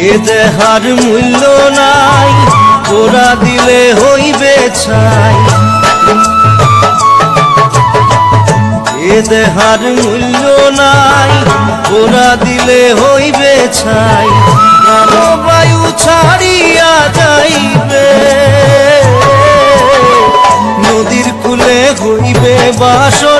এ দেহার মূল্য নাই ওরা দিলে হইবে ছাই। এ দেহার মূল্য নাই ওরা দিলে হইবে ছাই। বায়ু ছাড়িয়া যাইবে, নদীর কুলে হইবে বাসর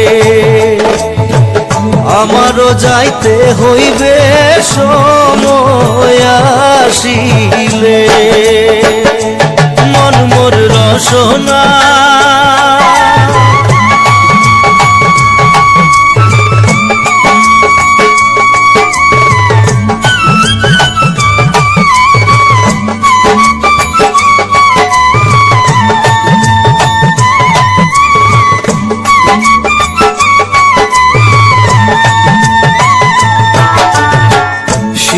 যাইতে হইবে সময় আসিলে। মন মোর রসনা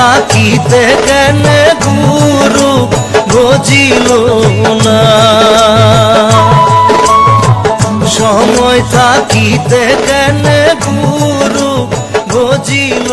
থাকিতে কেন গুরু বুঝিল না? সময় থাকিতে কেন গুরু বুঝিল